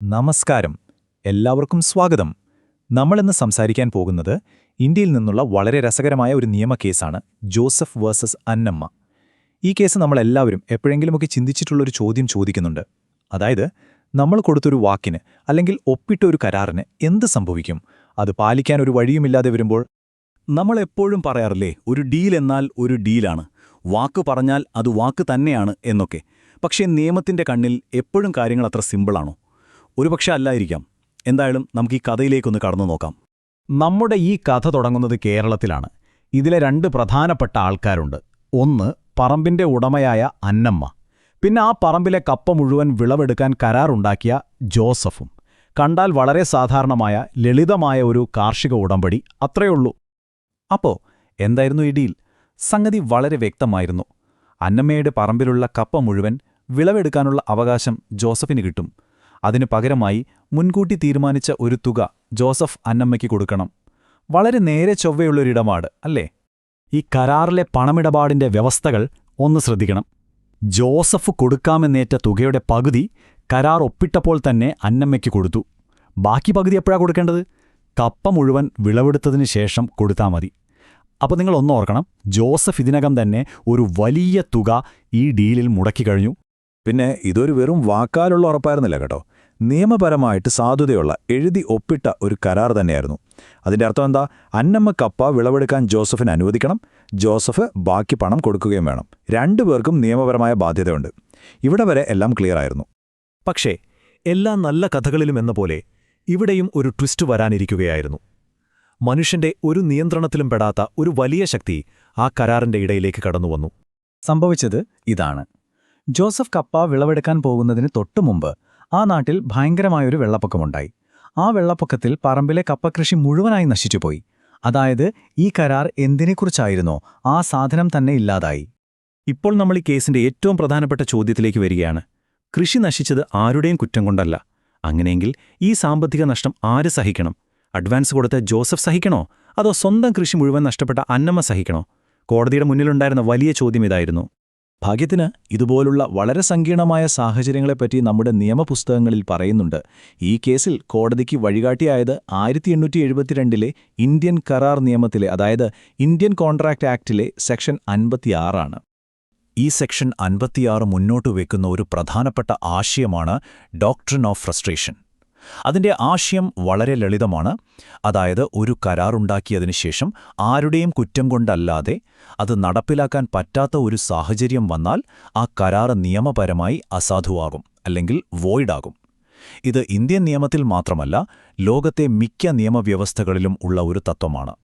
നമസ്കാരം. എല്ലാവർക്കും സ്വാഗതം. നമ്മളിന്ന് സംസാരിക്കാൻ പോകുന്നത് ഇന്ത്യയിൽ നിന്നുള്ള വളരെ രസകരമായ ഒരു നിയമ കേസാണ് ജോസഫ് വേഴ്സസ് അന്നമ്മ. ഈ കേസ് നമ്മളെല്ലാവരും എപ്പോഴെങ്കിലുമൊക്കെ ചിന്തിച്ചിട്ടുള്ളൊരു ചോദ്യം ചോദിക്കുന്നുണ്ട്. അതായത് നമ്മൾ കൊടുത്തൊരു വാക്കിന് അല്ലെങ്കിൽ ഒപ്പിട്ട ഒരു കരാറിന് എന്ത് സംഭവിക്കും? അത് പാലിക്കാൻ ഒരു വഴിയുമില്ലാതെ വരുമ്പോൾ? നമ്മൾ എപ്പോഴും പറയാറില്ലേ ഒരു ഡീൽ എന്നാൽ ഒരു ഡീലാണ്. വാക്ക് പറഞ്ഞാൽ അത് വാക്ക് തന്നെയാണ് എന്നൊക്കെ. പക്ഷേ നിയമത്തിന്റെ കണ്ണിൽ എപ്പോഴും കാര്യങ്ങൾ അത്ര സിമ്പിളാണോ? ഒരുപക്ഷെ അല്ലായിരിക്കാം. എന്തായാലും നമുക്ക് ഈ കഥയിലേക്കൊന്ന് കടന്നു നോക്കാം. നമ്മുടെ ഈ കഥ തുടങ്ങുന്നത് കേരളത്തിലാണ്. ഇതിലെ രണ്ട് പ്രധാനപ്പെട്ട ആൾക്കാരുണ്ട്. ഒന്ന് പറമ്പിന്റെ ഉടമയായ അന്നമ്മ. പിന്നെ ആ പറമ്പിലെ കപ്പ മുഴുവൻ വിളവെടുക്കാൻ കരാറുണ്ടാക്കിയ ജോസഫും. കണ്ടാൽ വളരെ സാധാരണമായ ലളിതമായ ഒരു കാർഷിക ഉടമ്പടി അത്രയുള്ളൂ അപ്പോ എന്തായിരുന്നു ഈ സംഗതി വളരെ വ്യക്തമായിരുന്നു. അന്നമ്മയുടെ പറമ്പിലുള്ള കപ്പ മുഴുവൻ വിളവെടുക്കാനുള്ള അവകാശം ജോസഫിന് കിട്ടും. അതിനു പകരമായി മുൻകൂട്ടി തീരുമാനിച്ച ഒരു തുക ജോസഫ് അന്നമ്മയ്ക്ക് കൊടുക്കണം. വളരെ നേരെ ചൊവ്വയുള്ളൊരിടപാട് അല്ലേ? ഈ കരാറിലെ പണമിടപാടിന്റെ വ്യവസ്ഥകൾ ഒന്ന് ശ്രദ്ധിക്കണം. ജോസഫ് കൊടുക്കാമെന്നേറ്റ തുകയുടെ പകുതി കരാർ ഒപ്പിട്ടപ്പോൾ തന്നെ അന്നമ്മയ്ക്ക് കൊടുത്തു. ബാക്കി പകുതി എപ്പോഴാ കൊടുക്കേണ്ടത്? കപ്പ മുഴുവൻ വിളവെടുത്തതിന് ശേഷം കൊടുത്താൽ മതി. അപ്പോൾ നിങ്ങൾ ഒന്നോർക്കണം ജോസഫ് ഇതിനകം തന്നെ ഒരു വലിയ തുക ഈ ഡീലിൽ മുടക്കി കഴിഞ്ഞു. പിന്നെ ഇതൊരു വെറും വാക്കാലുള്ള ഉറപ്പായിരുന്നില്ല കേട്ടോ. നിയമപരമായിട്ട് സാധുതയുള്ള എഴുതി ഒപ്പിട്ട ഒരു കരാർ തന്നെയായിരുന്നു. അതിന്റെ അർത്ഥം എന്താ? അന്നമ്മ കപ്പ വിളവെടുക്കാൻ ജോസഫിന് അനുവദിക്കണം ജോസഫ് ബാക്കി പണം കൊടുക്കുകയും വേണം. രണ്ടുപേർക്കും നിയമപരമായ ബാധ്യതയുണ്ട്. ഇവിടെ വരെ എല്ലാം ക്ലിയർ ആയിരുന്നു. പക്ഷേ എല്ലാ നല്ല കഥകളിലും എന്ന പോലെ ഇവിടെയും ഒരു ട്വിസ്റ്റ് വരാനിരിക്കുകയായിരുന്നു. മനുഷ്യന്റെ ഒരു നിയന്ത്രണത്തിലും പെടാത്ത ഒരു വലിയ ശക്തി ആ കരാറിന്റെ ഇടയിലേക്ക് കടന്നുവന്നു. സംഭവിച്ചത് ഇതാണ്. ജോസഫ് കപ്പ വിളവെടുക്കാൻ പോകുന്നതിന് തൊട്ടുമുമ്പ് ആ നാട്ടിൽ ഭയങ്കരമായൊരു വെള്ളപ്പൊക്കമുണ്ടായി. ആ വെള്ളപ്പൊക്കത്തിൽ പറമ്പിലെ കപ്പകൃഷി മുഴുവനായി നശിച്ചുപോയി. അതായത് ഈ കരാർ എന്തിനെക്കുറിച്ചായിരുന്നോ ആ സാധനം തന്നെ ഇല്ലാതായി. ഇപ്പോൾ നമ്മൾ ഈ കേസിന്റെ ഏറ്റവും പ്രധാനപ്പെട്ട ചോദ്യത്തിലേക്ക് വരികയാണ്. കൃഷി നശിച്ചത് ആരുടെയും കുറ്റം കൊണ്ടല്ല. അങ്ങനെയെങ്കിൽ ഈ സാമ്പത്തിക നഷ്ടം ആര് സഹിക്കണം? അഡ്വാൻസ് കൊടുത്ത ജോസഫ് സഹിക്കണോ? അതോ സ്വന്തം കൃഷി മുഴുവൻ നഷ്ടപ്പെട്ട അന്നമ്മ സഹിക്കണോ? കോടതിയുടെ മുന്നിലുണ്ടായിരുന്ന വലിയ ചോദ്യം ഇതായിരുന്നു. ഭാഗ്യത്തിന് ഇതുപോലുള്ള വളരെ സങ്കീർണമായ സാഹചര്യങ്ങളെപ്പറ്റി നമ്മുടെ നിയമപുസ്തകങ്ങളിൽ പറയുന്നുണ്ട്. ഈ കേസിൽ കോടതിക്ക് വഴികാട്ടിയായത് ആയിരത്തി എണ്ണൂറ്റി എഴുപത്തിരണ്ടിലെ ഇന്ത്യൻ കരാർ നിയമത്തിലെ അതായത് ഇന്ത്യൻ കോൺട്രാക്ട് ആക്ടിലെ സെക്ഷൻ അൻപത്തിയാറാണ്. ഈ സെക്ഷൻ അൻപത്തിയാറ് മുന്നോട്ട് വെക്കുന്ന ഒരു പ്രധാനപ്പെട്ട ആശയമാണ് ഡോക്ട്രിൻ ഓഫ് ഫ്രസ്ട്രേഷൻ. അതിന്റെ ആശയം വളരെ ലളിതമാണ്. അതായത് ഒരു കരാറുണ്ടാക്കിയതിനു ശേഷം ആരുടെയും കുറ്റം കൊണ്ടല്ലാതെ അത് നടപ്പിലാക്കാൻ പറ്റാത്ത ഒരു സാഹചര്യം വന്നാൽ ആ കരാറ് നിയമപരമായി അസാധുവാകും അല്ലെങ്കിൽ വോയിഡാകും ഇത് ഇന്ത്യൻ നിയമത്തിൽ മാത്രമല്ല ലോകത്തെ മിക്ക നിയമവ്യവസ്ഥകളിലും ഉള്ള ഒരു തത്വമാണ്.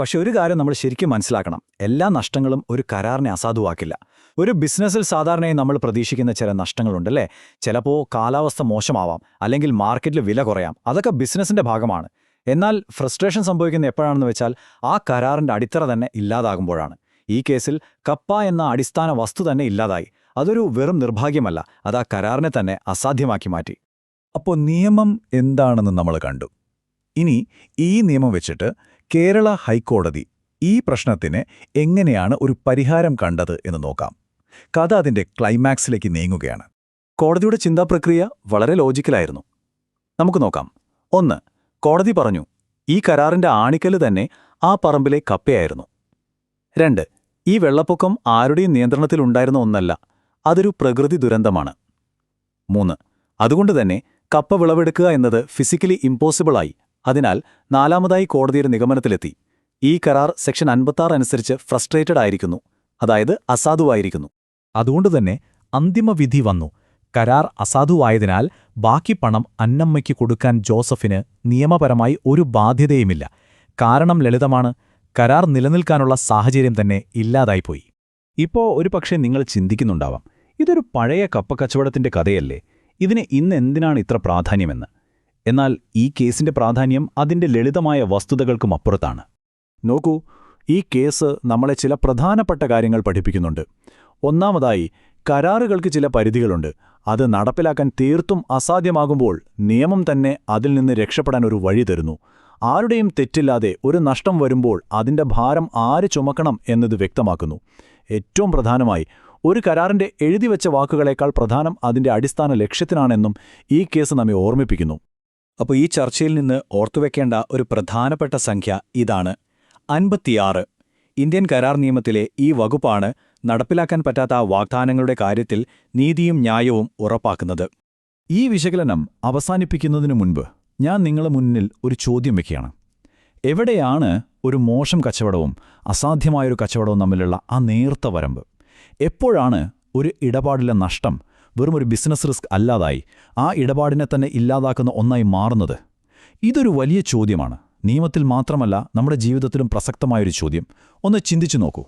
പക്ഷെ ഒരു കാര്യം നമ്മൾ ശരിക്കും മനസ്സിലാക്കണം. എല്ലാ നഷ്ടങ്ങളും ഒരു കരാറിനെ അസാധുവാക്കില്ല. ഒരു ബിസിനസ്സിൽ സാധാരണയായി നമ്മൾ പ്രതീക്ഷിക്കുന്ന ചില നഷ്ടങ്ങളുണ്ടല്ലേ? ചിലപ്പോൾ കാലാവസ്ഥ മോശമാവാം അല്ലെങ്കിൽ മാർക്കറ്റിൽ വില കുറയാം. അതൊക്കെ ബിസിനസ്സിന്റെ ഭാഗമാണ്. എന്നാൽ ഫ്രസ്ട്രേഷൻ സംഭവിക്കുന്ന എപ്പോഴാണെന്ന് വെച്ചാൽ ആ കരാറിന്റെ അടിത്തറ തന്നെ ഇല്ലാതാകുമ്പോഴാണ്. ഈ കേസിൽ കപ്പ എന്ന അടിസ്ഥാന വസ്തു തന്നെ ഇല്ലാതായി. അതൊരു വെറും നിർഭാഗ്യമല്ല. അത് ആ കരാറിനെ തന്നെ അസാധ്യമാക്കി മാറ്റി. അപ്പോൾ നിയമം എന്താണെന്ന് നമ്മൾ കണ്ടു. ഇനി ഈ നിയമം വെച്ചിട്ട് കേരള ഹൈക്കോടതി ഈ പ്രശ്നത്തിന് എങ്ങനെയാണ് ഒരു പരിഹാരം കണ്ടത് എന്ന് നോക്കാം. കഥ അതിന്റെ ക്ലൈമാക്സിലേക്ക് നീങ്ങുകയാണ്. കോടതിയുടെ ചിന്താപ്രക്രിയ വളരെ ലോജിക്കലായിരുന്നു. നമുക്ക് നോക്കാം. ഒന്ന് കോടതി പറഞ്ഞു ഈ കരാറിന്റെ ആണിക്കൽ തന്നെ ആ പറമ്പിലെ കപ്പയായിരുന്നു. രണ്ട് ഈ വെള്ളപ്പൊക്കം ആരുടെയും നിയന്ത്രണത്തിലുണ്ടായിരുന്ന ഒന്നല്ല അതൊരു പ്രകൃതി ദുരന്തമാണ്. മൂന്ന് അതുകൊണ്ട് തന്നെ കപ്പ വിളവെടുക്കുക എന്നത് ഫിസിക്കലി ഇമ്പോസിബിളായി അതിനാൽ നാലാമതായി കോടതിയുടെ നിഗമനത്തിലെത്തി. ഈ കരാർ സെക്ഷൻ അൻപത്താറ് അനുസരിച്ച് ഫ്രസ്ട്രേറ്റഡ് ആയിരിക്കുന്നു അതായത് അസാധുവായിരിക്കുന്നു. അതുകൊണ്ടുതന്നെ അന്തിമവിധി വന്നു. കരാർ അസാധുവായതിനാൽ ബാക്കി പണം അന്നമ്മയ്ക്ക് കൊടുക്കാൻ ജോസഫിന് നിയമപരമായി ഒരു ബാധ്യതയുമില്ല. കാരണം ലളിതമാണ്. കരാർ നിലനിൽക്കാനുള്ള സാഹചര്യം തന്നെ ഇല്ലാതായിപ്പോയി. ഇപ്പോ ഒരു പക്ഷേ നിങ്ങൾ ചിന്തിക്കുന്നുണ്ടാവാം. ഇതൊരു പഴയ കപ്പക്കച്ചവടത്തിന്റെ കഥയല്ലേ? ഇതിന് ഇന്ന് എന്തിനാണ് ഇത്ര പ്രാധാന്യമെന്ന്? എന്നാൽ ഈ കേസിന്റെ പ്രാധാന്യം അതിന്റെ ലളിതമായ വസ്തുതകൾക്കും അപ്പുറത്താണ്. നോക്കൂ ഈ കേസ് നമ്മളെ ചില പ്രധാനപ്പെട്ട കാര്യങ്ങൾ പഠിപ്പിക്കുന്നുണ്ട്. ഒന്നാമതായി കരാറുകൾക്ക് ചില പരിധികളുണ്ട്. അത് നടപ്പിലാക്കാൻ തീർത്തും അസാധ്യമാകുമ്പോൾ നിയമം തന്നെ അതിൽ നിന്ന് രക്ഷപ്പെടാൻ ഒരു വഴി തരുന്നു. ആരുടെയും തെറ്റില്ലാതെ ഒരു നഷ്ടം വരുമ്പോൾ അതിന്റെ ഭാരം ആര് ചുമക്കണം എന്നത് വ്യക്തമാക്കുന്നു. ഏറ്റവും പ്രധാനമായി ഒരു കരാറിന്റെ എഴുതിവെച്ച വാക്കുകളേക്കാൾ പ്രധാനം അതിന്റെ അടിസ്ഥാന ലക്ഷ്യത്തിനാണെന്നും ഈ കേസ് നമ്മെ ഓർമ്മിപ്പിക്കുന്നു. അപ്പോൾ ഈ ചർച്ചയിൽ നിന്ന് ഓർത്തുവെക്കേണ്ട ഒരു പ്രധാനപ്പെട്ട സംഖ്യ ഇതാണ്. അൻപത്തിയാറ്. ഇന്ത്യൻ കരാർ നിയമത്തിലെ ഈ വകുപ്പാണ് നടപ്പിലാക്കാൻ പറ്റാത്ത ആ വാഗ്ദാനങ്ങളുടെ കാര്യത്തിൽ നീതിയും ന്യായവും ഉറപ്പാക്കുന്നത്. ഈ വിശകലനം അവസാനിപ്പിക്കുന്നതിനു മുൻപ് ഞാൻ നിങ്ങളെ മുന്നിൽ ഒരു ചോദ്യം വയ്ക്കുകയാണ് എവിടെയാണ് ഒരു മോശം കച്ചവടവും അസാധ്യമായൊരു കച്ചവടവും തമ്മിലുള്ള ആ നേർത്ത വരമ്പ്? എപ്പോഴാണ് ഒരു ഇടപാടിലെ നഷ്ടം വെറും ഒരു ബിസിനസ് റിസ്ക് അല്ലാതായി ആ ഇടപാടിനെ തന്നെ ഇല്ലാതാക്കുന്ന ഒന്നായി മാറുന്നത്? ഇതൊരു വലിയ ചോദ്യമാണ്. നിയമത്തിൽ മാത്രമല്ല നമ്മുടെ ജീവിതത്തിലും പ്രസക്തമായൊരു ചോദ്യം. ഒന്ന് ചിന്തിച്ചു നോക്കൂ.